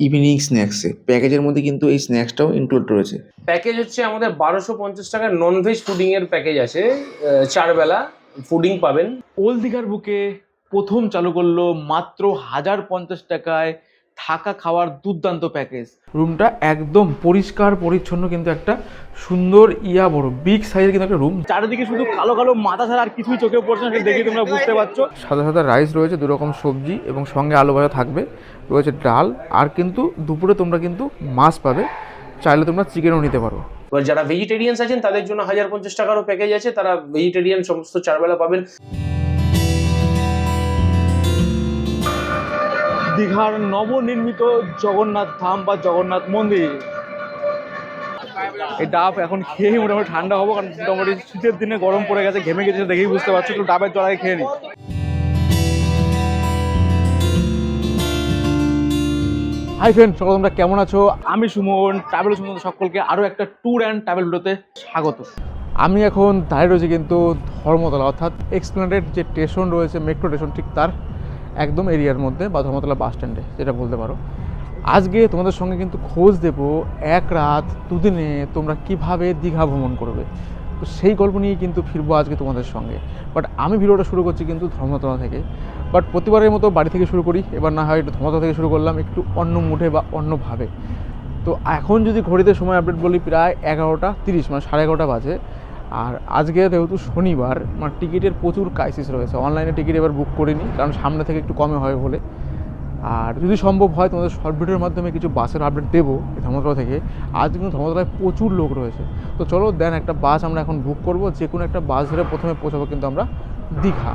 Evening স্ন্যাক্সে প্যাকেজের মধ্যে কিন্তু এই স্ন্যাক্সটাও ইনক্লুড রয়েছে। প্যাকেজ হচ্ছে আমাদের বারোশো পঞ্চাশ টাকার ননভেজ ফুডিং এর প্যাকেজ আছে। চারবেলা ফুডিং পাবেন। ওল্ড দীঘার বুকে প্রথম চালু করল মাত্র হাজার পঞ্চাশ টাকায় থাকা খাওয়ার দুর্দান্ত প্যাকেজ রুমটা একদম পরিষ্কার পরিচ্ছন্ন কিন্তু একটা সুন্দর ইয়া বড় বিগ সাইজের কিন্তু একটা রুম চারিদিকে শুধু কালো কালো মাথা ছাড়া আর কিছুই চোখে পড়ছে না দেখে তোমরা বুঝতে পারছ। সাদা সাদা রাইস রয়েছে দু রকম সবজি এবং সঙ্গে আলু ভাজা থাকবে রয়েছে ডাল আর কিন্তু দুপুরে তোমরা কিন্তু মাছ পাবে চাইলে তোমরা চিকেনও নিতে পারো। এবার যারা ভেজিটেরিয়ানস আছেন তাদের জন্য হাজার পঞ্চাশ টাকারও প্যাকেজ আছে তারা ভেজিটেরিয়ান সমস্ত চারবেলা পাবেন। দীঘার নবনির্মিত জগন্নাথ ধাম বা জগন্নাথ মন্দির। এই ডাব এখন খেয়ে মোটামুটি ঠান্ডা হব, কারণ মোটামুটি শীতের দিনে গরম পড়ে গেছে, ঘেমে গেছে, দেখেই বুঝতে পারছ, একটু ডাবের জল খেয়ে নিই হাই ফ্রেন্ড সকল তোমরা কেমন আছো? আমি সুমন ট্রাভেল সুমন সকলকে আরও একটা ট্যুর অ্যান্ড ট্রাভেল ভিডিওতে স্বাগত। আমি এখন দাঁড়িয়ে রয়েছি কিন্তু ধর্মতলা, অর্থাৎ এক্সপ্লেনেড যে স্টেশন রয়েছে মেট্রো স্টেশন ঠিক তার। একদম এরিয়ার মধ্যে বা ধর্মতলা বাস স্ট্যান্ডে, যেটা বলতে পারো। আজকে তোমাদের সঙ্গে কিন্তু খোঁজ দেব এক রাত, দুদিনে তোমরা কীভাবে দীঘা ভ্রমণ করবে। তো সেই গল্প নিয়েই কিন্তু ফিরবো আজকে তোমাদের সঙ্গে। বাট আমি ভিডিওটা শুরু করছি কিন্তু ধর্মতলা থেকে। বাট প্রতিবারের মতো বাড়ি থেকে শুরু করি। এবার না হয় একটু ধর্মতলা থেকে শুরু করলাম, একটু অন্য মুঠে বা অন্যভাবে তো এখন যদি ঘড়িতে সময় আপডেট বলি, প্রায় এগারোটা তিরিশ মানে সাড়ে এগারোটা বাজে। আর আজকে যেহেতু শনিবার মানে টিকিটের প্রচুর ক্রাইসিস রয়েছে। অনলাইনে টিকিট এবার বুক করিনি, কারণ সামনে থেকে একটু কমে হয় বলে আর যদি সম্ভব হয়, তোমাদের শর্ট ভিডিওর মাধ্যমে কিছু বাসের আপডেট দেবো এই ধর্মতলা থেকে। আজ কিন্তু ধর্মতলায় প্রচুর লোক রয়েছে। তো চলো দেন একটা বাস আমরা এখন বুক করব। যে কোনো একটা বাস ধরে প্রথমে পৌঁছাবো কিন্তু আমরা দীঘা।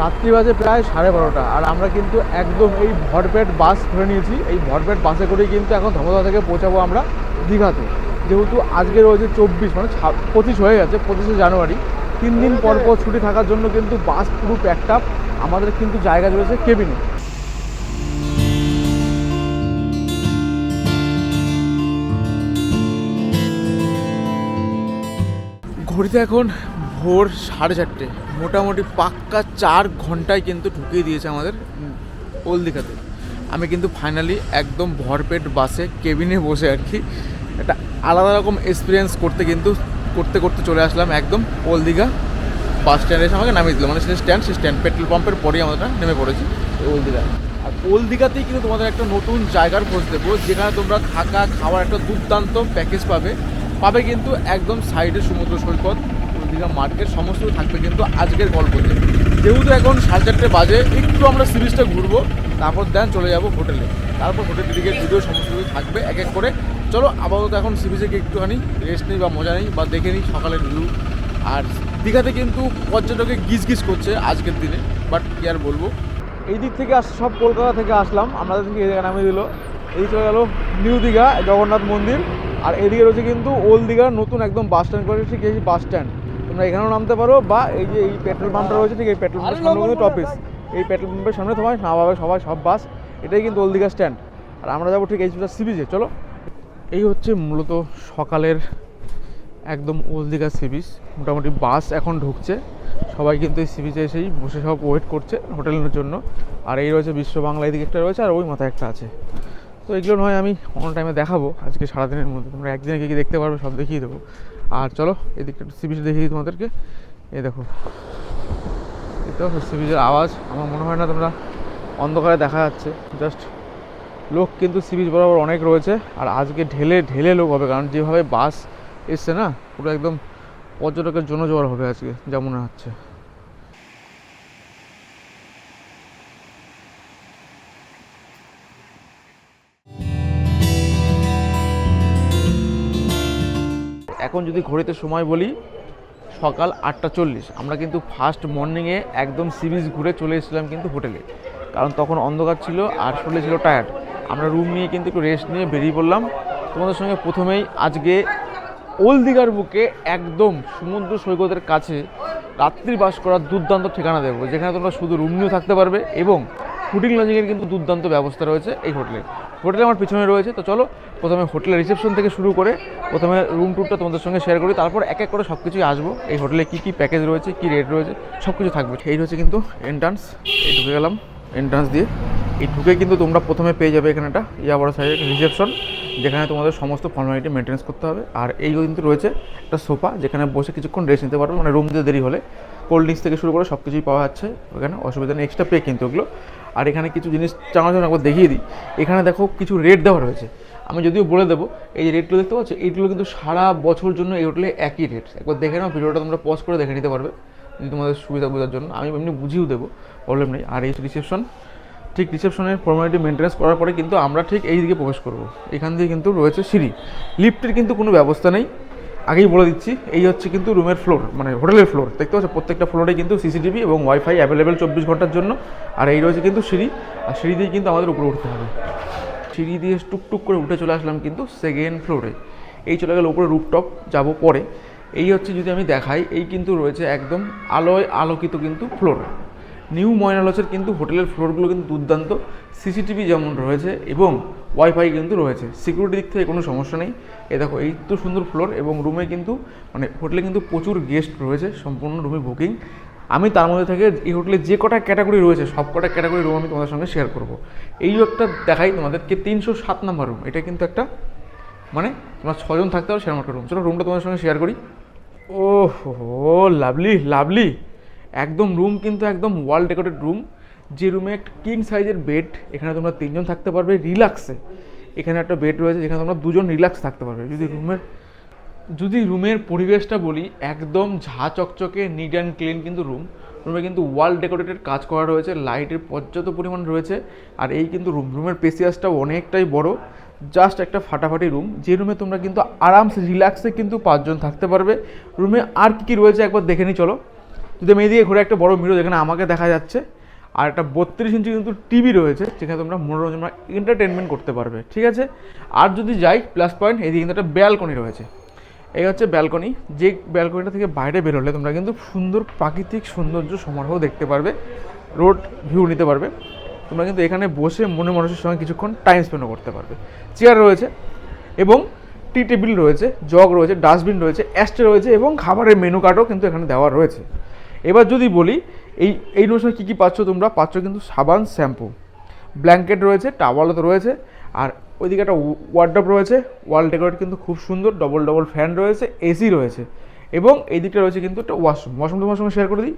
রাত্রি বাজে প্রায় সাড়ে বারোটা, আর আমরা কিন্তু একদম এই ভরপেট বাস ধরে নিয়েছি। এই ভরপেট বাসে করেই কিন্তু এখন ধর্মতলা থেকে পৌঁছাবো আমরা দীঘাতে। যেহেতু আজকে রয়েছে চব্বিশ মানে পঁচিশ হয়ে গেছে, পঁচিশে জানুয়ারি। তিন দিন পর পর ছুটি থাকার জন্য কিন্তু বাস পুরো প্যাকড আপ আমাদের কিন্তু জায়গা রয়েছে কেবিনে ঘড়িতে এখন ভোর সাড়ে চারটে, মোটামুটি পাক্কা চার ঘন্টায় কিন্তু ঢুকিয়ে দিয়েছে আমাদের ওল দীঘাতে আমি কিন্তু ফাইনালি একদম ভরপেট বাসে কেবিনে বসে আর কি একটা আলাদা রকম এক্সপিরিয়েন্স করতে কিন্তু করতে করতে চলে আসলাম একদম ওল দীঘা বাস স্ট্যান্ডে এসে আমাকে নামিয়ে দিল। মানে সেই স্ট্যান্ড সেই স্ট্যান্ড পেট্রোল পাম্পের পরেই আমরা নেমে পড়েছি। ওল দীঘা আর ওল দীঘাতেই কিন্তু তোমাদের একটা নতুন জায়গার খোঁজ দেবো যেখানে তোমরা থাকা খাওয়ার একটা দুর্দান্ত প্যাকেজ পাবে। পাবে কিন্তু একদম সাইডে সমুদ্র সৈকত ওল দীঘা মার্কেট সমস্ত থাকবে কিন্তু আজকের গল্পতে যেহেতু এখন সাড়ে চারটে বাজে, একটু আমরা সি বিচটা ঘুরবো, তারপর দেন চলে যাব হোটেলে। তারপর হোটেল দিকে ভিডিও সমস্ত কিছু থাকবে, এক এক করে। চলো, আপাতত এখন সি বিচে গিয়ে একটুখানি রেস্ট নিই বা মজা নিই, বা দেখে নিই সকালের ভিউ আর দীঘাতে কিন্তু পর্যটকে গিজ গিজ করছে আজকের দিনে বাট কি আর বলব। এই দিক থেকে আস, সব কলকাতা থেকে আসলাম, আমাদের থেকে এই জায়গায় নামিয়ে দিল। এই চলে গেল নিউ দীঘা, জগন্নাথ মন্দির। আর এদিকে রয়েছে কিন্তু ওল্ড দীঘার নতুন একদম বাস স্ট্যান্ড করে ঠিক এই বাস স্ট্যান্ড তোমরা এখানেও নামতে পারো, বা এই যে এই পেট্রোল পাম্পটা রয়েছে, ঠিক এই পেট্রোল পাম্পের সামনে কিন্তু টপিস এই পেট্রোল পাম্পের সামনে তোমার নামাবে সবাই, সব বাস। এটাই কিন্তু ওলদিঘা স্ট্যান্ড আর আমরা যাব ঠিক এই সি বিচে চলো। এই হচ্ছে মূলত সকালের একদম ওল্ড দীঘা সি বিচ মোটামুটি বাস এখন ঢুকছে। সবাই কিন্তু এই সি বিচে এসেই বসে সব ওয়েট করছে হোটেলের জন্য। আর এই রয়েছে বিশ্ব বাংলা, এদিকে একটা রয়েছে, আর ওই মাথায় একটা আছে। তো এগুলো নয় আমি অন্য টাইমে দেখাবো, আজকে সারাদিনের মধ্যে। তোমরা একদিনে কী কী দেখতে পারবে সব দেখিয়ে দেবো। আর চলো, এদিকটা সি বিচ দেখিয়ে দিই তোমাদেরকে। এই দেখো, এই তো সি বিচের আওয়াজ। আমার মনে হয় না তোমরা অন্ধকারে দেখা যাচ্ছে। জাস্ট লোক কিন্তু সি বিচ বরাবর অনেক রয়েছে। আর আজকে ঢেলে ঢেলে লোক হবে, কারণ যেভাবে বাস এসছে না, পুরো একদম পর্যটকের জন্য জোয়ার হবে আজকে, যা মনে হচ্ছে। এখন যদি ঘড়িতে সময় বলি, সকাল আটটা চল্লিশ। আমরা কিন্তু ফার্স্ট মর্নিংয়ে একদম সি বিচ ঘুরে চলে এসেছিলাম কিন্তু হোটেলে কারণ তখন অন্ধকার ছিল আর শরীরে ছিল টায়ার্ড আমরা রুম নিয়ে কিন্তু একটু রেস্ট নিয়ে বেরিয়ে পড়লাম। তোমাদের সঙ্গে প্রথমেই আজকে ওল দীঘার বুকে একদম সমুদ্র সৈকতের কাছে রাত্রি বাস করার দুর্দান্ত ঠিকানা দেবো, যেখানে তোমরা শুধু রুম নিয়েও থাকতে পারবে এবং ফুডিং লজিংয়ের কিন্তু দুর্দান্ত ব্যবস্থা রয়েছে এই হোটেলে। হোটেল আমার পিছনে রয়েছে, তো চলো প্রথমে হোটেলের রিসেপশন থেকে শুরু করে প্রথমে রুম ট্যুরটা তোমাদের সঙ্গে শেয়ার করি, তারপর এক এক করে সব কিছুই আসব। এই হোটেলে কী কী প্যাকেজ রয়েছে, কী রেট রয়েছে সব কিছু থাকবে। এই হচ্ছে কিন্তু এন্ট্রান্স এই ঢুকে গেলাম এন্ট্রান্স দিয়ে। এই ঢুকে কিন্তু তোমরা প্রথমে পেয়ে যাবে এখানে একটা ইয়া বড় সাইজের রিসেপশন যেখানে তোমাদের সমস্ত ফর্মালিটি মেনটেন্স করতে হবে। আর এই কিন্তু রয়েছে একটা সোফা যেখানে বসে কিছুক্ষণ রেস্ট নিতে পারবে মানে রুম দিতে দেরি হলে। কোল্ড ড্রিঙ্কস থেকে শুরু করে সব কিছুই পাওয়া যাচ্ছে, ওখানে অসুবিধা নেই এক্সট্রা পে কিন্তু ওগুলো। আর এখানে কিছু জিনিস চাঙা চাঙা একবার দেখিয়ে দিই। এখানে দেখো কিছু রেট দেওয়া রয়েছে। আমি যদিও বলে দেবো, এই যে রেটগুলো দেখতে পাচ্ছ, এইগুলো কিন্তু সারা বছর জন্য এই হোটেলে একই রেট একবার দেখে নাও, ভিডিওটা তোমরা পজ করে দেখে নিতে পারবে, যদি তোমাদের সুবিধা বোঝার জন্য। আমি এমনি বুঝিয়েও দেবো প্রবলেম নেই। আর এই রিসেপশন ঠিক রিসেপশনের ফর্মালিটি মেনটেন্স করার পরে কিন্তু আমরা ঠিক এই দিকে প্রবেশ করব। এখান দিয়ে কিন্তু রয়েছে সিঁড়ি। লিফটের কিন্তু কোনো ব্যবস্থা নেই। আগেই বলে দিচ্ছি, এই হচ্ছে কিন্তু রুমের ফ্লোর মানে হোটেলের ফ্লোর দেখতে পাচ্ছ? প্রত্যেকটা ফ্লোরে কিন্তু সিসিটিভি এবং ওয়াইফাই অ্যাভেলেবেল চব্বিশ ঘণ্টার জন্য। আর এই রয়েছে কিন্তু সিঁড়ি, আর সিঁড়ি দিয়ে কিন্তু আমাদের উপরে উঠতে হবে। সিঁড়ি দিয়ে টুকটুক করে উঠে চলে আসলাম কিন্তু সেকেন্ড ফ্লোরে এই চলে গেল উপরে রুপটপ যাব পরে। এই হচ্ছে যদি আমি দেখাই, এই কিন্তু রয়েছে একদম আলোয় আলোকিত কিন্তু ফ্লোর নিউ ময়নালসের কিন্তু হোটেলের ফ্লোরগুলো কিন্তু দুর্দান্ত, সিসিটিভি যেমন রয়েছে এবং ওয়াইফাই কিন্তু রয়েছে। সিকিউরিটি দিক থেকে কোনো সমস্যা নেই। এ দেখো, এই তো সুন্দর ফ্লোর এবং রুমে কিন্তু মানে হোটেলে কিন্তু প্রচুর গেস্ট রয়েছে, সম্পূর্ণ রুমে বুকিং। আমি তার মধ্যে থেকে এই হোটেলে যে কটা ক্যাটাগরি রয়েছে, সব কটা ক্যাটাগরি রুম আমি তোমাদের সঙ্গে শেয়ার করব। এই একটা দেখাই তোমাদেরকে, তিনশো সাত নাম্বার রুম এটা কিন্তু একটা মানে তোমার ছজন থাকতে হবে সেরকম একটা রুম চলো রুমটা তোমাদের সঙ্গে শেয়ার করি। ও হো লাভলি লাভলি একদম রুম কিন্তু একদম ওয়াল ডেকোরেটেড রুম যে রুমে একটা কিং সাইজের বেড এখানে তোমরা তিনজন থাকতে পারবে রিল্যাক্সে এখানে একটা বেড রয়েছে, যেখানে তোমরা দুজন রিল্যাক্স থাকতে পারবে। যদি রুমের যদি রুমের পরিবেশটা বলি, একদম ঝা চকচকে নিট অ্যান্ড ক্লিন কিন্তু রুম রুমে কিন্তু ওয়াল ডেকোরেটেড কাজ করা রয়েছে লাইটের পর্যাপ্ত পরিমাণ রয়েছে, আর এই কিন্তু রুম রুমের পেসিয়াসটাও অনেকটাই বড়। জাস্ট একটা ফাটাফাটি রুম যে রুমে তোমরা কিন্তু আরামসে রিল্যাক্সে কিন্তু পাঁচজন থাকতে পারবে। রুমে আর কী কী রয়েছে একবার দেখে নিই, চলো। যদি আমি এদিকে ঘুরে একটা বড় মিরো যেখানে আমাকে দেখা যাচ্ছে। আর একটা বত্রিশ ইঞ্চি কিন্তু টিভি রয়েছে, যেখানে তোমরা মনোরঞ্জন এন্টারটেনমেন্ট করতে পারবে, ঠিক আছে? আর যদি যাই প্লাস পয়েন্ট এদিকে কিন্তু একটা ব্যালকনি রয়েছে। এই হচ্ছে ব্যালকনি যে ব্যালকনিটা থেকে বাইরে বেরোলে তোমরা কিন্তু সুন্দর প্রাকৃতিক সৌন্দর্য সমারোহ দেখতে পারবে রোড ভিউ নিতে পারবে। তোমরা কিন্তু এখানে বসে মনে মানুষের সঙ্গে কিছুক্ষণ টাইম স্পেন্ডও করতে পারবে। চেয়ার রয়েছে এবং টি টেবিল রয়েছে জগ রয়েছে ডাস্টবিন রয়েছে অ্যাস্টে রয়েছে এবং খাবারের মেনু কার্ডও কিন্তু এখানে দেওয়া রয়েছে। এবার যদি বলি, এই এই রুমের কী কী পাচ্ছ তোমরা? পাচ্ছ কিন্তু সাবান, শ্যাম্পু। ব্ল্যাঙ্কেট রয়েছে টাওয়ালও তো রয়েছে, আর ওইদিকে একটা ওয়ার্ড্রপ রয়েছে ওয়াল ডেকোরেট কিন্তু খুব সুন্দর ডবল ডবল ফ্যান রয়েছে এসি রয়েছে, এবং এই দিকটা রয়েছে কিন্তু একটা ওয়াশরুম ওয়াশরুম তোমার সঙ্গে শেয়ার করে দিই।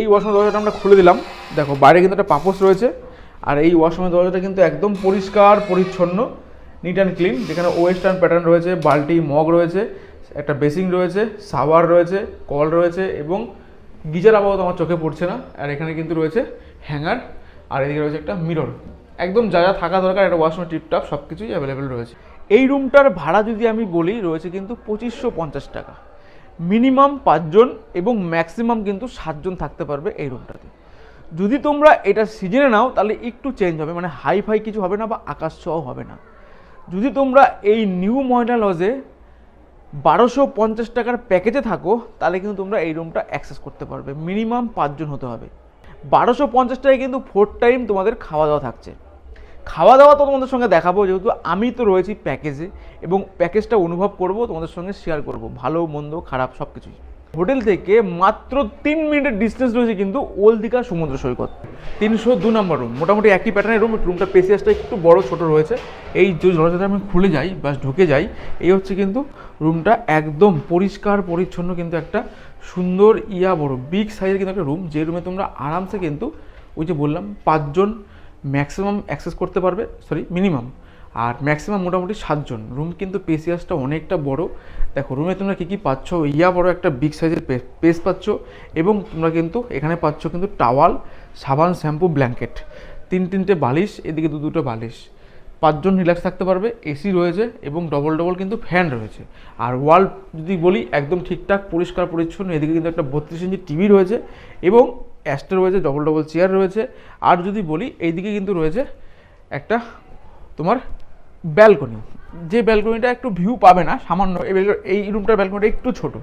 এই ওয়াশরুম দরজাটা আমরা খুলে দিলাম। দেখো, বাইরে কিন্তু একটা পাপোস রয়েছে, আর এই ওয়াশরুমের দরজাটা কিন্তু একদম পরিষ্কার, পরিচ্ছন্ন নিট অ্যান্ড ক্লিন যেখানে ওয়েস্টার্ন প্যাটার্ন রয়েছে, বালতি, মগ রয়েছে একটা বেসিং রয়েছে, সাওয়ার রয়েছে, কল রয়েছে এবং গিজার আপাতত আমার চোখে পড়ছে না, আর এখানে কিন্তু রয়েছে হ্যাঙ্গার, আর এদিকে রয়েছে একটা মিরর। একদম যা যা থাকা দরকার, একটা ওয়াশরুম টিপটাপ সব কিছুই অ্যাভেলেবেল রয়েছে। এই রুমটার ভাড়া যদি আমি বলি, রয়েছে কিন্তু পঁচিশশো পঞ্চাশ টাকা। মিনিমাম পাঁচজন এবং ম্যাক্সিমাম কিন্তু সাতজন থাকতে পারবে এই রুমটাতে যদি তোমরা এটা সিজনে নাও, তাহলে একটু চেঞ্জ হবে মানে হাই ফাই কিছু হবে না বা আকাশ ছোঁয়াও হবে না। যদি তোমরা এই নিউ ময়না লজে বারোশো পঞ্চাশ টাকার প্যাকেজে থাকো, তাহলে কিন্তু তোমরা এই রুমটা অ্যাক্সেস করতে পারবে। মিনিমাম পাঁচজন হতে হবে। বারোশো পঞ্চাশ টাকায় কিন্তু ফোর টাইম তোমাদের খাওয়া দাওয়া থাকছে। খাওয়া দাওয়া তো তোমাদের সঙ্গে দেখাবো, যেহেতু আমি তো রয়েছি প্যাকেজে, এবং প্যাকেজটা অনুভব করব, তোমাদের সঙ্গে শেয়ার করব, ভালো, মন্দ, খারাপ সব কিছুই হোটেল থেকে মাত্র তিন মিনিটের ডিস্টেন্স রয়েছে কিন্তু ওল দীঘা সমুদ্র সৈকত। তিনশো দু নম্বর রুম মোটামুটি একই প্যাটার্নের রুম রুমটা পেসিয়াসটা একটু বড়, ছোট রয়েছে। এই যে দরজাটা আমি খুলে যাই বা ঢুকে যাই, এই হচ্ছে কিন্তু রুমটা একদম পরিষ্কার, পরিচ্ছন্ন কিন্তু একটা সুন্দর ইয়া বড় বিগ সাইজের কিন্তু একটা রুম যে রুমে তোমরা আরামসে কিন্তু ওই যে বললাম পাঁচজন ম্যাক্সিমাম অ্যাক্সেস করতে পারবে সরি মিনিমাম আর ম্যাক্সিমাম মোটামুটি সাতজন। রুম কিন্তু পেসিয়াসটা অনেকটা বড় দেখো রুমে তোমরা কী কী পাচ্ছ? ইয়া বড় একটা বিগ সাইজের পেস পাচ্ছ এবং তোমরা কিন্তু এখানে পাচ্ছ কিন্তু টাওয়াল সাবান শ্যাম্পু ব্ল্যাঙ্কেট তিন তিনটে বালিশ, এদিকে দু দুটো বালিশ। পাঁচজন রিল্যাক্স থাকতে পারবে এসি রয়েছে এবং ডবল ডবল কিন্তু ফ্যান রয়েছে। আর ওয়াল যদি বলি, একদম ঠিকঠাক, পরিষ্কার, পরিচ্ছন্ন, এদিকে কিন্তু একটা বত্রিশ ইঞ্চি টিভি রয়েছে এবং অ্যাস্টে রয়েছে ডবল ডবল চেয়ার রয়েছে। আর যদি বলি, এইদিকে কিন্তু রয়েছে একটা তোমার ব্যালকনি যে ব্যালকনিটা একটু ভিউ পাবে না, সামান্য, এই এই রুমটার ব্যালকনিটা একটু ছোট।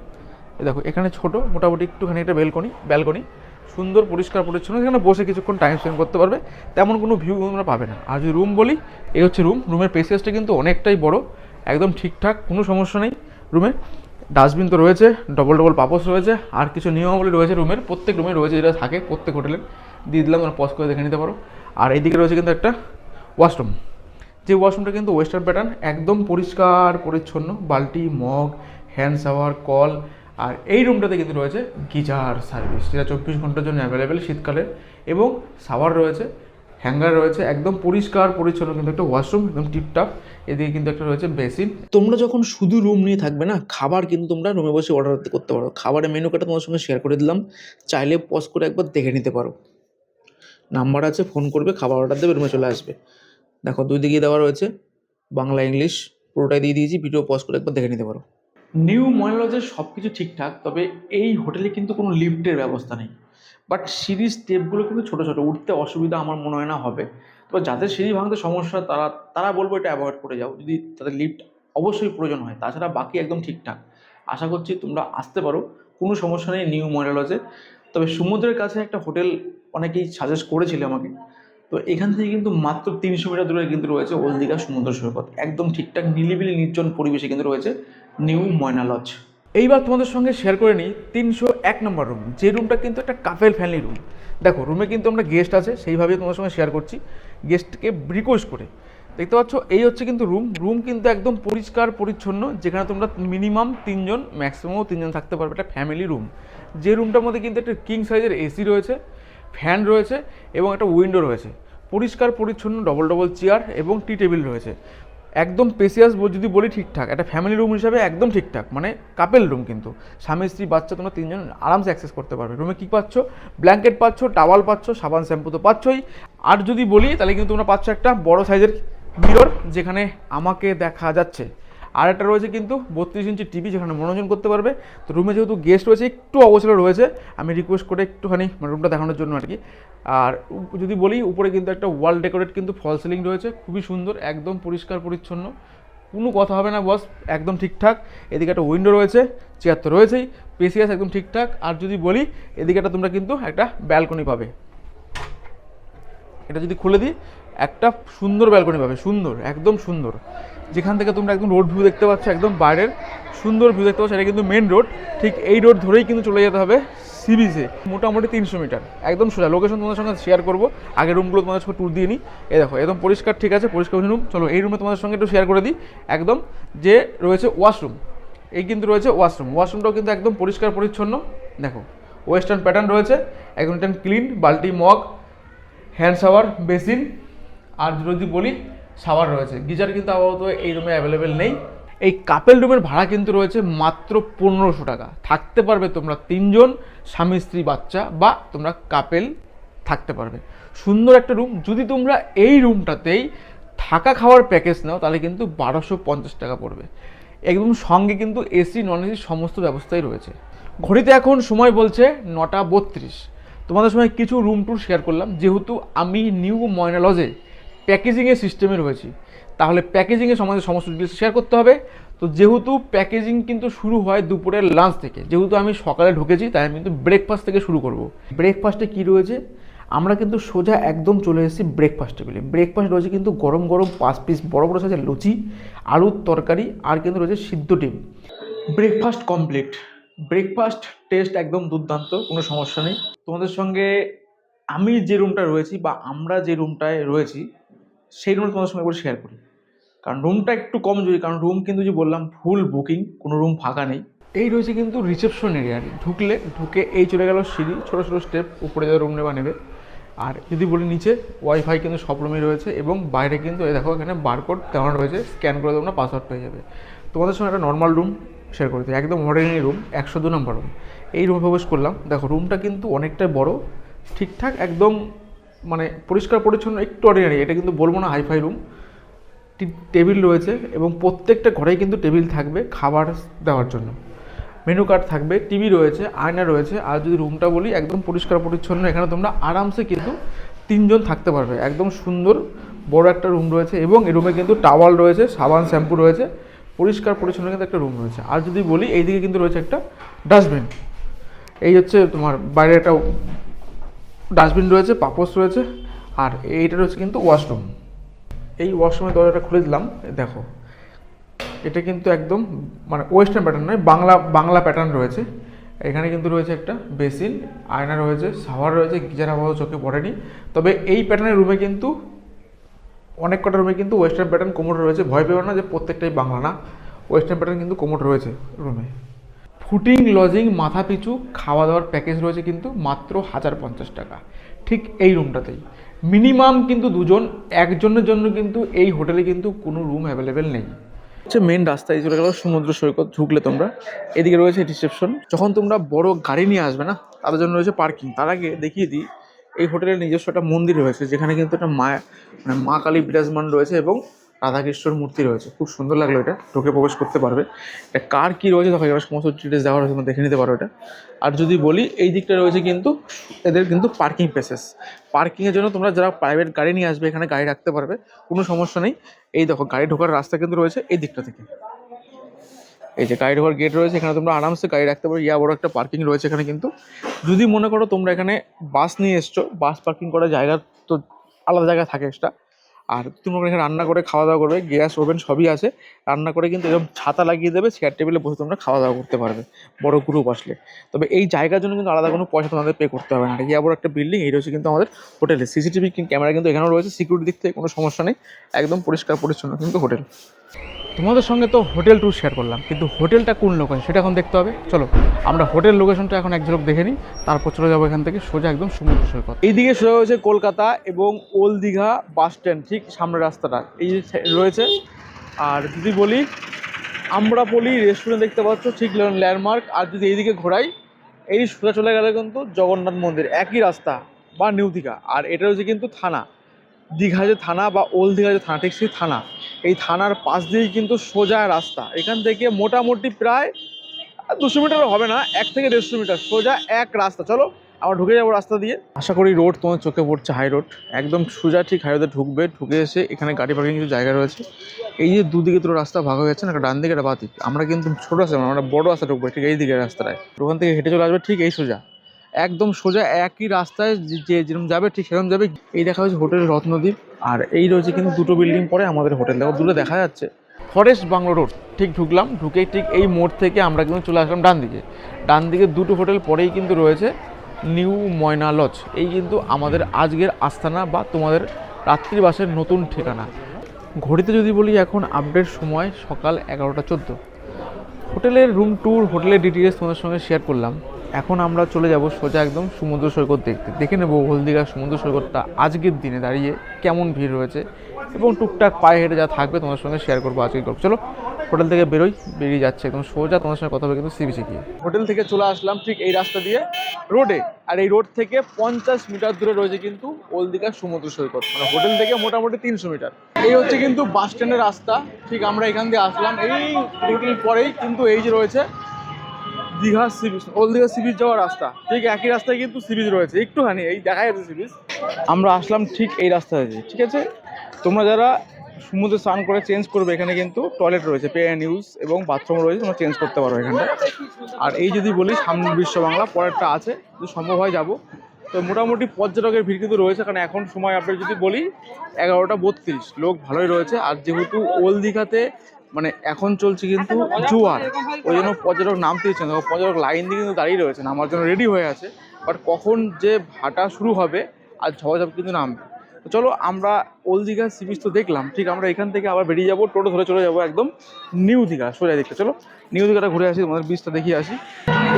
এই দেখো, এখানে ছোট, মোটামুটি একটুখানি একটা ব্যালকনি ব্যালকনি সুন্দর, পরিষ্কার, পরিচ্ছন্ন সেখানে বসে কিছুক্ষণ টাইম স্পেন্ড করতে পারবে। তেমন কোনো ভিউ তোমরা পাবে না। আর যদি রুম বলি, এই হচ্ছে রুম রুমের পেসেসটা কিন্তু অনেকটাই বড়, একদম ঠিকঠাক, কোনো সমস্যা নেই রুমে ডাস্টবিন তো রয়েছে ডবল ডবল পাপস রয়েছে, আর কিছু নিয়মাবলী রয়েছে রুমের প্রত্যেক রুমে রয়েছে যেটা থাকে, প্রত্যেক হোটেলের দিয়ে দিলাম, তোমরা পজ করে দেখে নিতে পারো। আর এইদিকে রয়েছে কিন্তু একটা ওয়াশরুম যে ওয়াশরুমটা কিন্তু ওয়েস্টার্ন প্যাটার্ন একদম পরিষ্কার, পরিচ্ছন্ন, বালতি, মগ হ্যান্ড শাওয়ার কল, আর এই রুমটাতে কিন্তু রয়েছে গিজার সার্ভিস যেটা চব্বিশ ঘণ্টার জন্য অ্যাভেলেবেল শীতকালে, এবং শাওয়ার রয়েছে হ্যাঙ্গার রয়েছে, একদম পরিষ্কার, পরিচ্ছন্ন কিন্তু একটা ওয়াশরুম একদম টিপটাপ এদিকে কিন্তু একটা রয়েছে বেসিন তোমরা যখন শুধু রুম নিয়ে থাকবে না, খাবার কিন্তু তোমরা রুমে বসে অর্ডার করতে পারো। খাবারের মেনু কার্ডটা তোমার সঙ্গে শেয়ার করে দিলাম, চাইলে পজ করে একবার দেখে নিতে পারো। নাম্বার আছে ফোন করবে, খাবার অর্ডার দেবে রুমে চলে আসবে। দেখো, দুই দিকে দেওয়া রয়েছে। বাংলা, ইংলিশ, পুরোটাই দিয়ে দিয়েছি ভিডিও পজ করে একবার দেখে নিতে পারো। নিউ ময়নলজের সব কিছু ঠিকঠাক, তবে এই হোটেলে কিন্তু কোনো লিফটের ব্যবস্থা নেই। বাট সিঁড়ির স্টেপগুলো কিন্তু ছোটো ছোটো। উঠতে অসুবিধা আমার মনে হয় না হবে। তবে যাদের সিঁড়ি ভাঙতে সমস্যা তারা তারা বলব এটা অ্যাভয়েড করে যাও। যদি তাদের লিফট অবশ্যই প্রয়োজন হয়, তাছাড়া বাকি একদম ঠিকঠাক। আশা করছি তোমরা আসতে পারো, কোনো সমস্যা নেই নিউ ময়নালজে তবে সমুদ্রের কাছে একটা হোটেল অনেকেই সাজেস্ট করেছিল আমাকে। তো এখান থেকে কিন্তু মাত্র তিনশো মিটার দূরে কিন্তু রয়েছে ওল দীঘা সমুদ্র সৈকত। একদম ঠিকঠাক নিলিবিলি নির্জন পরিবেশে কিন্তু রয়েছে নিউ ময়না লজ। এইবার তোমাদের সঙ্গে শেয়ার করে নিই তিনশো এক নম্বর রুম যে রুমটা কিন্তু একটা কাপেল ফ্যামিলি রুম দেখো রুমে কিন্তু আমরা গেস্ট আছে, সেইভাবে তোমাদের সঙ্গে শেয়ার করছি। গেস্টকে রিকোয়েস্ট করে। দেখতে পাচ্ছ, এই হচ্ছে কিন্তু রুম রুম কিন্তু একদম পরিষ্কার, পরিচ্ছন্ন, যেখানে তোমরা মিনিমাম তিনজন ম্যাক্সিমাম তিনজন থাকতে পারবে। একটা ফ্যামিলি রুম যে রুমটার মধ্যে কিন্তু একটা কিং সাইজের এসি রয়েছে। ফ্যান রয়েছে এবং একটা উইন্ডো রয়েছে। পরিষ্কার, পরিচ্ছন্ন ডবল ডবল চেয়ার এবং টি টেবিল রয়েছে। একদম পেসিয়াস যদি বলি ঠিকঠাক। একটা ফ্যামিলি রুম হিসাবে একদম ঠিকঠাক। মানে কাপেল রুম কিন্তু। স্বামী, স্ত্রী, বাচ্চা, তোমরা তিনজন আরামসে অ্যাক্সেস করতে পারবে। রুমে কী পাচ্ছ? ব্ল্যাঙ্কেট পাচ্ছ টাওয়াল পাচ্ছ, সাবান শ্যাম্পু তো পাচ্ছই। আর যদি বলি, তাহলে কিন্তু তোমরা পাচ্ছ একটা বড় সাইজের মিরর যেখানে আমাকে দেখা যাচ্ছে। আর একটা রয়েছে কিন্তু বত্রিশ ইঞ্চি টিভি যেখানে মনোরঞ্জন করতে পারবে। তো রুমে যেহেতু গেস্ট রয়েছে, একটু অবসরে রয়েছে। আমি রিকোয়েস্ট করে একটুখানি মানে রুমটা দেখানোর জন্য আর কি আর যদি বলি, উপরে কিন্তু একটা ওয়াল ডেকোরেট কিন্তু ফল সিলিং রয়েছে। খুবই সুন্দর, একদম পরিষ্কার, পরিচ্ছন্ন। কোনো কথা হবে না, বস, একদম ঠিকঠাক। এদিকে একটা উইন্ডো রয়েছে চেয়ার তো রয়েছেই। পেসিয়াস একদম ঠিকঠাক। আর যদি বলি, এদিকে একটা তোমরা কিন্তু একটা ব্যালকনি পাবে। এটা যদি খুলে দিই, একটা সুন্দর ব্যালকনি পাবে, সুন্দর, একদম সুন্দর। যেখান থেকে তোমরা একদম রোড ভিউ দেখতে পাচ্ছ, একদম বাইরের সুন্দর ভিউ দেখতে পাচ্ছ, এটা কিন্তু মেন রোড ঠিক এই রোড ধরেই কিন্তু চলে যেতে হবে সি বিচে মোটামুটি তিনশো মিটার, একদম সোজা। লোকেশন তোমাদের সঙ্গে শেয়ার করব, আগের রুমগুলো তোমাদের সঙ্গে ট্যুর দিয়ে নিই। এই দেখো, একদম পরিষ্কার, ঠিক আছে, পরিষ্কার রুম চলো, এই রুমে তোমাদের সঙ্গে একটু শেয়ার করে দিই। একদম যে রয়েছে ওয়াশরুম এই কিন্তু রয়েছে ওয়াশরুম ওয়াশরুমটাও কিন্তু একদম পরিষ্কার, পরিচ্ছন্ন। দেখো ওয়েস্টার্ন প্যাটার্ন রয়েছে, একদম ক্লিন বালতি মগ হ্যান্ড শাওয়ার বেসিন আর যদি বলি শাওয়ার রয়েছে। গিজার কিন্তু আপাতত এই রুমে অ্যাভেলেবেল নেই। এই কাপেল রুমের ভাড়া কিন্তু রয়েছে মাত্র পনেরোশো টাকা। থাকতে পারবে তোমরা তিনজন, স্বামী, স্ত্রী, বাচ্চা বা তোমরা কাপেল থাকতে পারবে। সুন্দর একটা রুম যদি তোমরা এই রুমটাতেই থাকা খাওয়ার প্যাকেজ নাও, তাহলে কিন্তু বারোশো পঞ্চাশ টাকা পড়বে। একদম সঙ্গে কিন্তু এসি নন এসি সমস্ত ব্যবস্থাই রয়েছে। ঘড়িতে এখন সময় বলছে নটা বত্রিশ। তোমাদের সঙ্গে কিছু রুম ট্যুর শেয়ার করলাম। যেহেতু আমি নিউ ময়না লজে প্যাকেজিংয়ের সিস্টেমে রয়েছি। তাহলে প্যাকেজিংয়ে সম্বন্ধে সমস্ত ডিটেলস শেয়ার করতে হবে। তো যেহেতু প্যাকেজিং কিন্তু শুরু হয় দুপুরের লাঞ্চ থেকে, যেহেতু আমি সকালে ঢুকেছি, তাই আমি কিন্তু ব্রেকফাস্ট থেকে শুরু করব। ব্রেকফাস্টে কী রয়েছে? আমরা কিন্তু সোজা একদম চলে এসেছি ব্রেকফাস্ট টেবিলে ব্রেকফাস্ট রয়েছে কিন্তু গরম গরম পাঁচ পিস বড় বড় সাইজের লুচি, আলুর তরকারি, আর কিন্তু রয়েছে সিদ্ধ ডিম। ব্রেকফাস্ট কমপ্লিট ব্রেকফাস্ট টেস্ট একদম দুর্দান্ত, কোনো সমস্যা নেই। তোমাদের সঙ্গে আমি যে রুমটা রয়েছি বা আমরা যে রুমটায় রয়েছি সেই রুমটা তোমাদের সঙ্গে একবার শেয়ার করি। কারণ রুমটা একটু কম জরুরি, কারণ রুম কিন্তু যে বললাম ফুল বুকিং কোনো রুম ফাঁকা নেই। এই রয়েছে কিন্তু রিসেপশন এরিয়া ঢুকলে, ঢুকে এই চলে গেল সিঁড়ি, ছোটো ছোটো স্টেপ উপরে যাওয়ার রুম নেবা নেবে। আর যদি বলি নিচে ওয়াইফাই কিন্তু সব রুমেই রয়েছে এবং বাইরে কিন্তু, এই দেখো এখানে বারকোড দেওয়ানো রয়েছে স্ক্যান করে তোমরা পাসওয়ার্ড পেয়ে যাবে। তোমাদের সঙ্গে একটা নর্মাল রুম শেয়ার করতে একদম মডার্নি রুম একশো দু নম্বর রুম এই রুমে প্রবেশ করলাম। দেখো রুমটা কিন্তু অনেকটাই বড়, ঠিকঠাক একদম মানে পরিষ্কার পরিচ্ছন্ন, একটু অর্ডিনারি এটা কিন্তু বলব না হাইফাই রুম টেবিল রয়েছে এবং প্রত্যেকটা ঘরেই কিন্তু টেবিল থাকবে খাবার দেওয়ার জন্য। মেনু কার্ড থাকবে টিভি রয়েছে, আয়না রয়েছে, আর যদি রুমটা বলি, একদম পরিষ্কার পরিচ্ছন্ন, এখানে তোমরা আরামসে কিন্তু তিনজন থাকতে পারবে। একদম সুন্দর, বড় একটা রুম রয়েছে এবং এই রুমে কিন্তু টাওয়াল রয়েছে, সাবান শ্যাম্পু রয়েছে, পরিষ্কার পরিচ্ছন্ন কিন্তু একটা রুম রয়েছে। আর যদি বলি, এইদিকে কিন্তু রয়েছে একটা ডাস্টবিন এই হচ্ছে তোমার বাইরে একটা ডাস্টবিন রয়েছে পাপোস রয়েছে, আর এইটা রয়েছে কিন্তু ওয়াশরুম। এই ওয়াশরুমের দরজাটা খুলে দিলাম, দেখো। এটা কিন্তু একদম মানে ওয়েস্টার্ন প্যাটার্ন নয়, বাংলা বাংলা প্যাটার্ন রয়েছে। এখানে কিন্তু রয়েছে একটা বেসিন, আয়না রয়েছে, শাওয়ার রয়েছে, গিজার আবহাওয়া চোখে পড়েনি। তবে এই প্যাটার্নের রুমে কিন্তু অনেক কটা রুমে কিন্তু ওয়েস্টার্ন প্যাটার্ন কোমোড রয়েছে। ভয় পেও না যে প্রত্যেকটাই বাংলা না, ওয়েস্টার্ন প্যাটার্ন কিন্তু কোমোড রয়েছে রুমে। ফুটিং, লজিং, মাথা পিছু খাওয়া দাওয়ার প্যাকেজ রয়েছে কিন্তু মাত্র হাজার পঞ্চাশ টাকা। ঠিক এই রুমটাতেই মিনিমাম কিন্তু দুজন, একজনের জন্য কিন্তু এই হোটেলে কিন্তু কোনো রুম অ্যাভেলেবেল নেই। হচ্ছে মেন রাস্তায় চলে গেল সমুদ্র সৈকত, ঢুকলে তোমরা। এদিকে রয়েছে রিসেপশন যখন তোমরা বড় গাড়ি নিয়ে আসবে না, তাদের জন্য রয়েছে পার্কিং তার আগে দেখিয়ে দিই, এই হোটেলের নিজস্ব একটা মন্দির রয়েছে, যেখানে কিন্তু একটা মা মানে মা কালী বিরাজমান রয়েছে এবং রাধাকৃষ্ণর মূর্তি রয়েছে। খুব সুন্দর লাগল এটা। ঢোকে প্রবেশ করতে পারবে। এটা কার কী রয়েছে? দেখো, এবার সমস্ত ডিটেলস দেওয়া রয়েছে দেখে নিতে পারো এটা। আর যদি বলি, এই দিকটা রয়েছে কিন্তু এদের কিন্তু পার্কিং প্লেসেস পার্কিংয়ের জন্য তোমরা যারা প্রাইভেট গাড়ি নিয়ে আসবে, এখানে গাড়ি রাখতে পারবে। কোনো সমস্যা নেই। এই দেখো, গাড়ি ঢোকার রাস্তা কিন্তু রয়েছে এই দিকটা থেকে। এই যে গাড়ি ঢোকার গেট রয়েছে, এখানে তোমরা আরামসে গাড়ি রাখতে পারো। ইয়া বড় একটা পার্কিং রয়েছে এখানে কিন্তু। যদি মনে করো তোমরা এখানে বাস নিয়ে এসছো বাস পার্কিং করার জায়গা তো আলাদা জায়গা থাকে এক্সট্রা আর তোমরা এখানে রান্না করে খাওয়া দাওয়া করবে, গ্যাস, ওভেন সবই আছে। রান্না করে কিন্তু এরকম ছাতা লাগিয়ে দেবে চেয়ার টেবিলে বসে তোমরা খাওয়া দাওয়া করতে পারবে, বড় গ্রুপ আসলে। তবে এই জায়গার জন্য কিন্তু আলাদা কোনো পয়সা তোমাদের পে করতে হবে না। ইয়া বড় একটা বিল্ডিং এই রয়েছে কিন্তু আমাদের হোটেলে সিসিটিভি ক্যামেরা কিন্তু এখানেও রয়েছে সিকিউরিটি দিক থেকে কোনো সমস্যা নেই, একদম পরিষ্কার পরিচ্ছন্ন কিন্তু হোটেল তোমাদের সঙ্গে তো হোটেল ট্যুর শেয়ার করলাম, কিন্তু হোটেলটা কোন লোকেশন সেটা এখন দেখতে হবে। চলো, আমরা হোটেল লোকেশনটা এখন এক ঝলক দেখে নিই, তারপর চলে যাব এখান থেকে সোজা একদম সমুদ্র সৈকত। এইদিকে সোজা হয়েছে কলকাতা এবং ওল্ড দীঘা বাস স্ট্যান্ড ঠিক সামনের রাস্তাটা। এই রয়েছে। আর যদি বলি, আমরাপলি রেস্টুরেন্ট দেখতে পাচ্ছ, ঠিক ল্যান্ডমার্ক আর যদি এইদিকে ঘোরাই, এই সোজা চলে গেলে কিন্তু জগন্নাথ মন্দির, একই রাস্তা, বা নিউ দীঘা। আর এটা হচ্ছে কিন্তু থানা। দীঘা যে থানা বা ওল্ড দীঘা যে থানা, ঠিক সেই থানা। এই থানার পাশ দিয়েই কিন্তু সোজা রাস্তা। এখান থেকে মোটামুটি প্রায় দুশো মিটার হবে না, এক থেকে দেড়শো মিটার। সোজা এক রাস্তা। চলো, আমরা ঢুকে যাব রাস্তা দিয়ে। আশা করি রোড তোমার চোখে পড়ছে হাই রোড একদম সোজা ঠিক হাই রোডে ঢুকবে, ঢুকে এসে এখানে গাড়ি পার্কিং কিছু জায়গা রয়েছে। এই যে দুদিকে দুটো রাস্তা ভাগ হয়ে যাচ্ছে না, একটা ডান দিকে, একটা আমরা কিন্তু ছোটো রাস্তা, আমরা বড় রাস্তা ঢুকবো ঠিক এই দিকে রাস্তাটায়। ওখান থেকে হেঁটে চলে আসবে ঠিক এই সোজা। একদম সোজা একই রাস্তায় যে- যেরকম যাবে ঠিক সেরকম যাবে। এই দেখা হচ্ছে হোটেল রত্নদ্বীপ আর এই রয়েছে কিন্তু দুটো বিল্ডিং পরে আমাদের হোটেল। দেখো দুটো দেখা যাচ্ছে। ফরেস্ট বাংলো রোড ঠিক ঢুকলাম। ঢুকে ঠিক এই মোড় থেকে আমরা কিন্তু চলে আসলাম ডান দিকে। ডান দিকে দুটো হোটেল পরেই কিন্তু রয়েছে নিউ ময়না লজ এই কিন্তু আমাদের আজকের আস্থানা বা তোমাদের রাত্রিবাসের নতুন ঠিকানা। ঘড়িতে যদি বলি এখন আপডেট সময় সকাল এগারোটা চোদ্দ। হোটেলের রুম ট্যুর হোটেলের ডিটেলস তোমাদের সঙ্গে শেয়ার করলাম। এখন আমরা চলে যাব সোজা একদম সমুদ্র সৈকত দেখতে। দেখে নেব হলদিঘার সমুদ্র সৈকতটা আজকের দিনে দাঁড়িয়ে কেমন ভিড় রয়েছে এবং টুকটাক পায়ে হেঁটে যা থাকবে তোমাদের সঙ্গে শেয়ার করব আজকে গল্প। চলো, হোটেল থেকে বেরোই, বেরিয়ে যাচ্ছে একদম সোজা তোমাদের সঙ্গে কথা হবে কিন্তু সি বিচে গিয়ে। হোটেল থেকে চলে আসলাম ঠিক এই রাস্তা দিয়ে রোডে, আর এই রোড থেকে পঞ্চাশ মিটার দূরে রয়েছে কিন্তু ওল্ড দীঘার সমুদ্র সৈকত। মানে হোটেল থেকে মোটামুটি তিনশো মিটার। এই হচ্ছে কিন্তু বাস স্ট্যান্ডের রাস্তা, ঠিক আমরা এখান দিয়ে আসলাম। এই হোটেল পরেই কিন্তু এই যে রয়েছে Digha sea beach old Digha sea beach যাওয়ার রাস্তা। ঠিক একই রাস্তায় কিন্তু সি বিচ রয়েছে। একটুখানি, এই দেখা যাচ্ছে সি বিচ আমরা আসলাম ঠিক এই রাস্তায় দিয়ে ঠিক আছে? তোমরা যারা সমুদ্রে স্নান করে চেঞ্জ করবে, এখানে কিন্তু টয়লেট রয়েছে পে অ্যান্ড ইউজ এবং বাথরুম রয়েছে, তোমরা চেঞ্জ করতে পারো এখানটা। আর এই যদি বলি সামনের বিশ্ব বাংলা পরেরটা আছে, যদি সম্ভব হয় যাব। তো মোটামুটি পর্যটকের ভিড় কিন্তু রয়েছে, কারণ এখন সময় আপনি যদি বলি, এগারোটা বত্রিশ। লোক ভালোই রয়েছে। আর যেহেতু ওল্ড দীঘাতে মানে এখন চলছে কিন্তু জোয়ার ওই জন্য পর্যটক নামতে দিচ্ছেন পর্যটক লাইন দিয়ে কিন্তু দাঁড়িয়ে রয়েছেন নামার জন্য রেডি হয়ে আছে। বাট কখন যে ভাটা শুরু হবে আর ঝপঝপ কিন্তু নামবে। চলো আমরা ওল্ড দীঘা সি বিচ তো দেখলাম। ঠিক আমরা এখান থেকে আবার বেরিয়ে যাব, টোটো ধরে চলে যাব একদম নিউ দীঘা, সোজা দেখতে চলো নিউ দীঘাটা ঘুরে আসি, তোমাদের বিচটা দেখিয়ে আসি।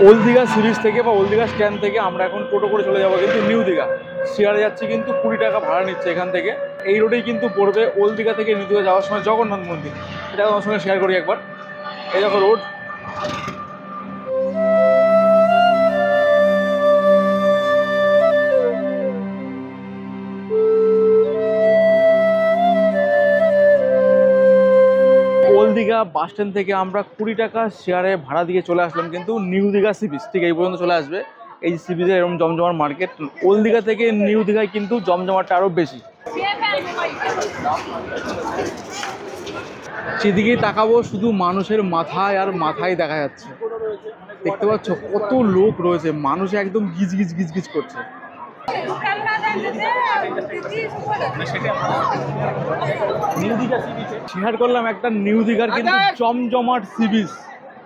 ওল্ড দীঘা সি বিচ থেকে বা ওল্ড দীঘা স্ট্যান্ড থেকে আমরা এখন টোটো করে চলে যাব কিন্তু নিউ দীঘা। শেয়ারে যাচ্ছি কিন্তু কুড়ি টাকা ভাড়া নিচ্ছে এখান থেকে। এই রোডেই কিন্তু পড়বে ওল দীঘা থেকে নিউ দীঘা যাওয়ার সময় জগন্নাথ মন্দির। এটা তোমার সঙ্গে শেয়ার করি একবার। এই দেখো রোড বাস স্ট্যান্ড থেকে আমরা কুড়ি টাকা শেয়ারে ভাড়া দিয়ে চলে আসলাম, কিন্তু নিউ দীঘা সি বিচ ঠিক এই পর্যন্ত চলে আসবে। এই সি বিচে এরকম জমজমার মার্কেট ওল্ড দীঘা থেকে নিউ দীঘায় কিন্তু জমজমাটা আরও বেশি। সেদিকেই তাকাবো, শুধু মানুষের মাথায় আর মাথায় দেখা যাচ্ছে। দেখতে পাচ্ছ কত লোক রয়েছে, মানুষ একদম গিজ গিজ গিজ গিজ করছে। শেয়ার করলাম একটা নিউ দীঘার কিন্তু জমজমাট সি বিচ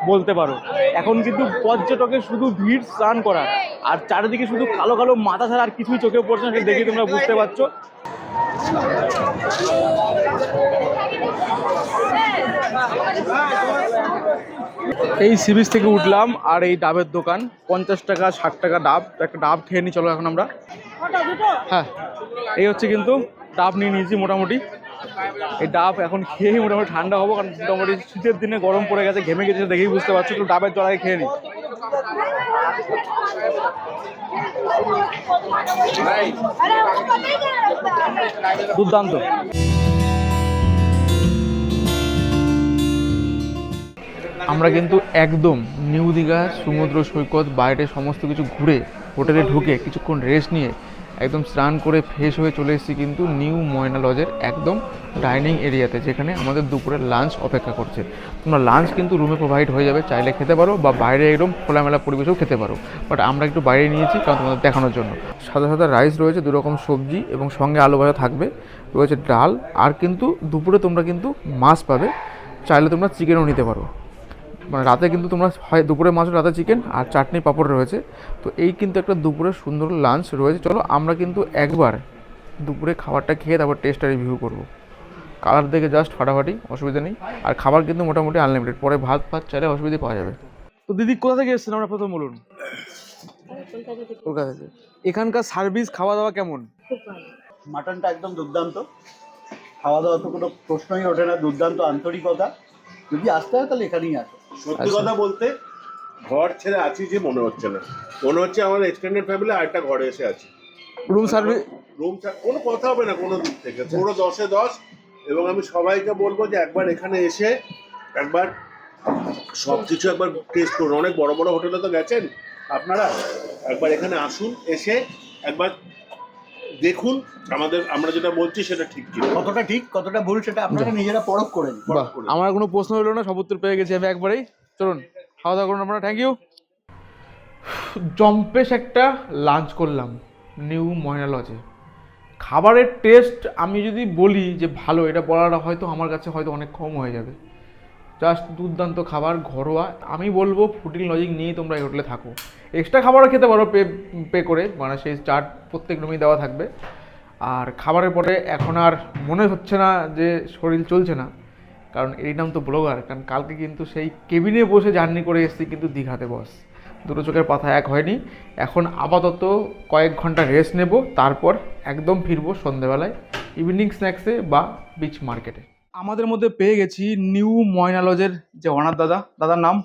বলতে পারো। এখন কিন্তু পর্যটকের শুধু ভিড় স্নান করার। আর চারিদিকে শুধু কালো কালো মাথা ছাড়া আর কিছুই চোখে পড়ছে না সেটা দেখে তোমরা বুঝতে পারছ। এই সি বিচ থেকে উঠলাম আর এই ডাবের দোকান পঞ্চাশ টাকা ষাট টাকা ডাব একটা ডাব খেয়ে নিই চলো এখন আমরা। হ্যাঁ এই হচ্ছে কিন্তু ডাব নিয়ে নিয়েছি মোটামুটি। এই ডাব এখন খেয়েই মোটামুটি ঠান্ডা হব কারণ মোটামুটি শীতের দিনে গরম পড়ে গেছে ঘেমে গেছে দেখেই বুঝতে পারছ একটু ডাবের জল আগে খেয়ে নিই দুর্দান্ত। আমরা কিন্তু একদম নিউ দীঘা, সমুদ্র সৈকত, বাইরে সমস্ত কিছু ঘুরে হোটেলে ঢুকে কিছুক্ষণ রেস্ট নিয়ে একদম স্নান করে ফ্রেশ হয়ে চলে এসেছি কিন্তু নিউ ময়না লজের একদম ডাইনিং এরিয়াতে যেখানে আমাদের দুপুরের লাঞ্চ অপেক্ষা করছে। তোমরা লাঞ্চ কিন্তু রুমে প্রোভাইড হয়ে যাবে, চাইলে খেতে পারো বা বাইরে একদম খোলামেলা পরিবেশেও খেতে পারো। বাট আমরা একটু বাইরে নিয়েছি কারণ তোমাদের দেখানোর জন্য। সাদা সাদা রাইস রয়েছে দুরকম সবজি এবং সঙ্গে আলু ভাজা থাকবে, রয়েছে ডাল, আর কিন্তু দুপুরে তোমরা কিন্তু মাছ পাবে, চাইলে তোমরা চিকেনও নিতে পারো। মানে রাতে কিন্তু তোমরা হয় দুপুরে মাছ রাতে চিকেন আর চাটনি পাঁপড় রয়েছে। তো এই কিন্তু একটা দুপুরে সুন্দর লাঞ্চ রয়েছে। চলো আমরা কিন্তু একবার দুপুরে খাবারটা খেয়ে তারপর টেস্টটা রিভিউ করব। কালার দেখে জাস্ট ফাটাফাটি অসুবিধা নেই। আর খাবার কিন্তু মোটামুটি আনলিমিটেড পরে ভাত ভাত চাইলে অসুবিধা পাওয়া যাবে। তো দিদি কোথা থেকে এসেছেন? আমরা প্রথম বলুন। কলকাতা থেকে। এখানকার সার্ভিস খাওয়া দাওয়া কেমন মাটনটা একদম দুর্দান্ত। খাওয়া দাওয়া তো কোনো প্রশ্নই ওঠে না। দুর্দান্ত আন্তরিকতা। যদি আসতে হয় তাহলে এখানেই আসো। সত্যি কথা বলতে ঘর ছেড়ে আছি যে মনে হচ্ছে না। মনে হচ্ছে আমার এক্সটেন্ডেড ফ্যামিলি আরেকটা ঘরে এসে আছি। রুম সার্ভিস রুম কোনো কথা হবে না কোনো দিক থেকে। পুরো দশে দশ। এবং আমি সবাইকে বলব যে একবার এখানে এসে একবার সব কিছু একবার টেস্ট করুন। অনেক বড় বড় হোটেলে তো গেছেন আপনারা। একবার এখানে আসুন এসে একবার দেখুন আমাদের আমরা যেটা বলছি সেটা ঠিক কি কতটা ঠিক কতটা ভুল সেটা আপনারা নিজেরা পরখ করে নিন। বাহ আমার কোনো প্রশ্ন হলো না সব উত্তর পেয়ে গেছি আমি একবারেই। চলুন খাওয়া দাওয়া করুন আপনারা থ্যাংক ইউ জম্পেশ একটা লাঞ্চ করলাম নিউ ময়না লজে খাবারের টেস্ট আমি যদি বলি যে ভালো এটা বলাটা হয়তো আমার কাছে হয়তো অনেক কম হয়ে যাবে। জাস্ট দুর্দান্ত খাবার ঘরোয়া। আমি বলব ফুডিং লজিং নিয়েই তোমরা এই হোটেলে থাকো। এক্সট্রা খাবারও খেতে পারো পে পে করে মানে সেই চার্ট প্রত্যেক রুমেই দেওয়া থাকবে। আর খাবারের পরে এখন আর মনে হচ্ছে না যে শরীর চলছে না কারণ এই নাম তো ব্লগার কারণ কালকে কিন্তু সেই কেবিনে বসে জার্নি করে এসেছি কিন্তু দীঘাতে বস দুটো চোখের পাতা এক হয়নি। এখন আপাতত কয়েক ঘণ্টা রেস্ট নেব তারপর একদম ফিরবো সন্ধেবেলায় ইভিনিং স্ন্যাক্সে বা বিচ মার্কেটে আমাদের মধ্যে পেয়ে গেছি নিউ ময়না লজের যে অনার দাদা দাদার নাম?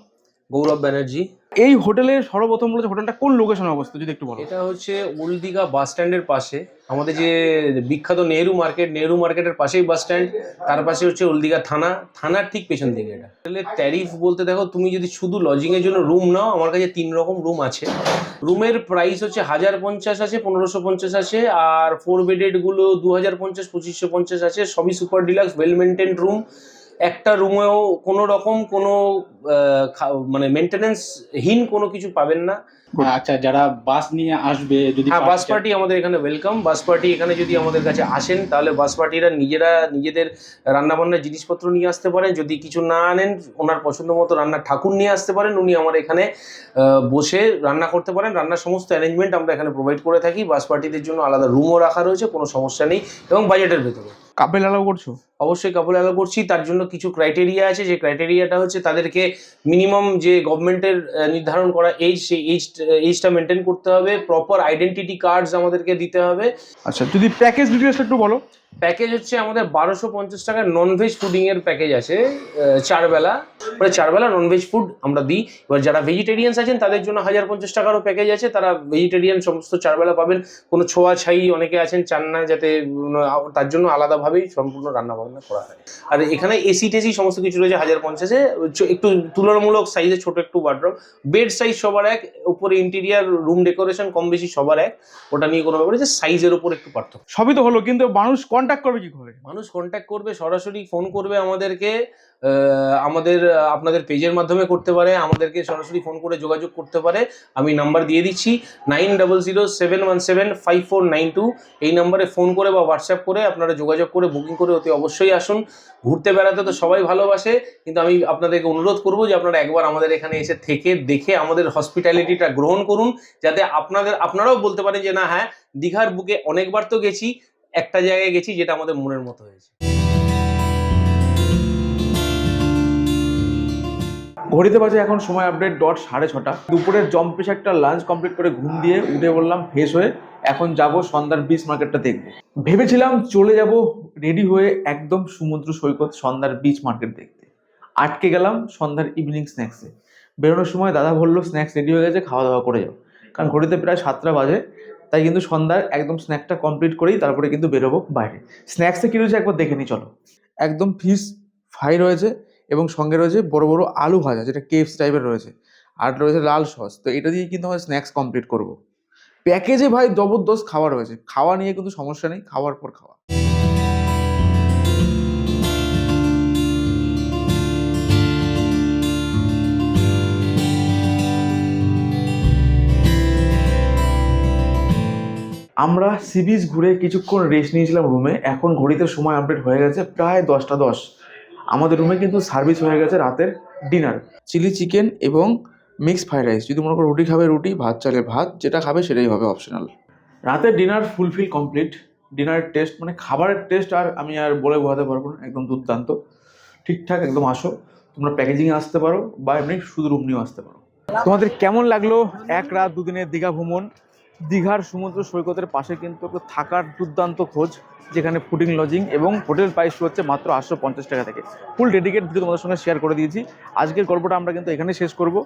গৌরব ব্যানার্জি। এই হোটেলের সর্বপ্রথম বলেছে হোটেলটা কোন লোকেশনে অবস্থিত, যদি একটু বলো। এটা হচ্ছে ওল্ড বাস স্ট্যান্ডের পাশে। আমাদের যে বিখ্যাত নেহরু মার্কেট নেহরু মার্কেটের পাশেই বাস স্ট্যান্ড তার পাশে হচ্ছে ওল্ড থানা। থানার ঠিক পেছন দিকে এটা। হোটেলের ট্যারিফ বলতে দেখো, তুমি যদি শুধু লজিং এর জন্য রুম নাও, আমার কাছে তিন রকম রুম আছে। রুমের প্রাইস হচ্ছে হাজার পঞ্চাশ আছে, পনেরোশো পঞ্চাশ আছে, আর ফোর বেডেডগুলো দু হাজার পঞ্চাশ, পঁচিশশো পঞ্চাশ আছে, সবই super deluxe well maintain room একটা রুমেও কোনো রকম কোনো খা- মানে মেনটেনেন্স হীন কোনো কিছু পাবেন না। আচ্ছা যারা বাস নিয়ে আসবে যদি হ্যাঁ বাস পার্টি আমাদের এখানে ওয়েলকাম বাস পার্টি এখানে যদি আমাদের কাছে আসেন তাহলে বাস পার্টিরা নিজেরা নিজেদের রান্নাবান্নার জিনিসপত্র নিয়ে আসতে পারেন। যদি কিছু না আনেন ওনার পছন্দ মতো রান্নার ঠাকুর নিয়ে আসতে পারেন। উনি আমার এখানে বসে রান্না করতে পারেন। রান্নার সমস্ত অ্যারেঞ্জমেন্ট আমরা এখানে প্রোভাইড করে থাকি। বাস পার্টিদের জন্য আলাদা রুমও রাখা রয়েছে কোনো সমস্যা নেই। এবং বাজেটের ভেতরে। কাপেল অ্যালাউ করছ? অবশ্যই কাপল অ্যালাউ করছি তার জন্য কিছু ক্রাইটেরিয়া আছে যে ক্রাইটেরিয়াটা হচ্ছে তাদেরকে মিনিমাম যে গভর্নমেন্টের নির্ধারণ করা এজ সেই এজ এজটা মেনটেন করতে হবে প্রপার আইডেন্টিটি কার্ডস আমাদেরকে দিতে হবে। আচ্ছা যদি প্যাকেজ ডিটেলসটা একটু বলো। প্যাকেজ হচ্ছে আমাদের বারোশো পঞ্চাশ টাকার ননভেজ ফুডিং এর প্যাকেজ আছে চারবেলা। মানে চার বেলা ননভেজ ফুড আমরা দিই। এবার যারা ভেজিটেরিয়ানস আছেন, তাদের জন্য হাজার পঞ্চাশ টাকারও প্যাকেজ আছে। তারা ভেজিটেরিয়ান সমস্ত চারবেলা পাবেন। কোনো ছোঁয়া ছাই অনেকে আছেন, চান না যাতে তার জন্য আলাদাভাবেই সম্পূর্ণ রান্না বান্না করা হয়। আর এখানে এসি টেসি সমস্ত কিছু রয়েছে হাজার পঞ্চাশে একটু তুলনামূলক সাইজে ছোট একটু ওয়ার্ড্রপ বেড সাইজ সবার এক, উপরে ইন্টেরিয়ার রুম ডেকোরেশন কম বেশি সবার এক। ওটা নিয়ে কোনো ব্যাপার সাইজের উপর একটু পার্থক্য। সবই তো হলো, কিন্তু মানুষ কন্ট্যাক্ট কন্ট্যাক্ট করবে কি করে? মানুষ কন্ট্যাক্ট করবে, সরাসরি ফোন করবে আমাদেরকে আমাদের, আপনাদের পেজের মাধ্যমে করতে পারে, আমাদেরকে সরাসরি ফোন করে যোগাযোগ করতে পারে। আমি নাম্বার দিয়ে দিচ্ছি nine double zero seven one seven five four nine two এই নাম্বারে ফোন করে বা হোয়াটসঅ্যাপ করে আপনারা যোগাযোগ করে বুকিং করে অতি অবশ্যই আসুন। ঘুরতে বেড়াতে তো সবাই ভালোবাসে, কিন্তু আমি আপনাদেরকে অনুরোধ করব যে আপনারা একবার আমাদের এখানে এসে থেকে দেখে আমাদের হসপিটালিটিটা গ্রহণ করুন, যাতে আপনাদের, আপনারাও বলতে পারেন যে, না হ্যাঁ দীঘার বুকে অনেকবার তো গেছি একটা জায়গায় গেছি যেটা আমাদের মনের মতো হয়েছে। ঘড়িতে বাজে এখন সময় আপডেট ডট সাড়ে ছটা। দুপুরের জম্পেশ একটা লাঞ্চ কমপ্লিট করে ঘুম দিয়ে উঠে বললাম ফ্রেশ হয়ে। এখন যাব সন্ধ্যার বিচ মার্কেটটা দেখব। ভেবেছিলাম চলে যাব রেডি হয়ে একদম সমুদ্র সৈকত সন্ধ্যার বিচ মার্কেট দেখতে। আটকে গেলাম সন্ধ্যার ইভিনিং স্ন্যাক্সে বেরোনোর সময় দাদা বলল স্ন্যাক্স রেডি হয়ে গেছে, খাওয়া দাওয়া করে যাও। কারণ ঘড়িতে প্রায় সাতটা বাজে। তাই কিন্তু সন্ধ্যার একদম স্ন্যাকটা কমপ্লিট করেই তারপরে কিন্তু বেরোবো বাইরে। স্ন্যাক্সে কী রয়েছে একবার দেখে নিই চলো। একদম ফিশ ফ্রাই রয়েছে এবং সঙ্গে রয়েছে বড় বড় আলু ভাজা, যেটা কেপস টাইপের রয়েছে। আর রয়েছে লাল সস। তো এটা দিয়ে কিন্তু আমরা স্ন্যাক্স কমপ্লিট করব। প্যাকেজে ভাই জবরদস্ত খাওয়া রয়েছে। খাওয়া নিয়ে কিন্তু সমস্যা নেই, খাওয়ার পর খাওয়া। আমরা সি বিচ ঘুরে কিছুক্ষণ রেস্ট নিয়েছিলাম রুমে এখন ঘড়িতে সময় আপডেট হয়ে গেছে প্রায় দশটা দশ। আমাদের রুমে কিন্তু সার্ভিস হয়ে গেছে রাতের ডিনার চিলি চিকেন এবং মিক্স ফ্রাইড রাইস যদি মনে করো রুটি খাবে রুটি, ভাত চালে ভাত, যেটা খাবে সেটাই হবে অপশনাল রাতের ডিনার ফুলফিল কমপ্লিট ডিনারের টেস্ট মানে খাবারের টেস্ট আর আমি আর বলে বোঝাতে পারব না, একদম দুর্দান্ত। ঠিকঠাক একদম আসো। তোমরা প্যাকেজিংয়ে আসতে পারো বা এমনি শুধু রুম নিয়েও আসতে পারো। তোমাদের কেমন লাগল? এক রাত দুদিনের দীঘা ভ্রমণ। দীঘার সমুদ্র সৈকতের পাশে কিন্তু থাকার দুর্দান্ত খোঁজ, যেখানে ফুডিং, লজিং এবং হোটেল প্রাইস হচ্ছে মাত্র আটশো পঞ্চাশ টাকা থেকে। ফুল ডেডিকেট ভিডিও তোমাদের সঙ্গে শেয়ার করে দিয়েছি। আজকের গল্পটা আমরা কিন্তু এখানে শেষ করব।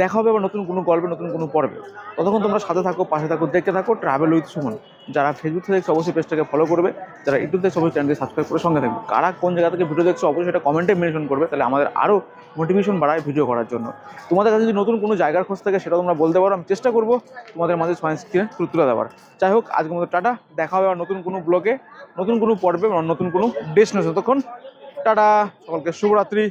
দেখা হবে আবার নতুন কোনো গল্পে, নতুন কোনো পর্বে। ততক্ষণ তোমরা সাথে থাকো, পাশে থাকো, দেখতে থাকো ট্রাভেল উইথ সুমন। যারা ফেসবুক থেকে দেখছ, অবশ্যই পেজটাকে ফলো করবে। যারা ইউটিউব থেকে অবশ্যই চ্যানেলকে সাবস্ক্রাইব করে সঙ্গে থাকবে। কারা কোন জায়গা থেকে ভিডিও দেখছ, অবশ্যই সেটা কমেন্টে মেনশন করবে। তাহলে আমাদের আরও মোটিভেশন বাড়ায় ভিডিও করার জন্য। তোমাদের কাছে যদি নতুন কোনো জায়গার খোঁজ থাকে সেটা তোমরা বলতে পারো, আমি চেষ্টা করব তোমাদের মাঝে সায়েন্স স্ক্রিনে তুলে দেওয়ার। যাই হোক, আজকের মতো টাটা। দেখা হবে আবার নতুন কোনো ব্লগে নতুন কোনো পর্বে, নতুন কোনো ডেস্টিনেশন তখন টাটা। সকলকে শুভরাত্রি।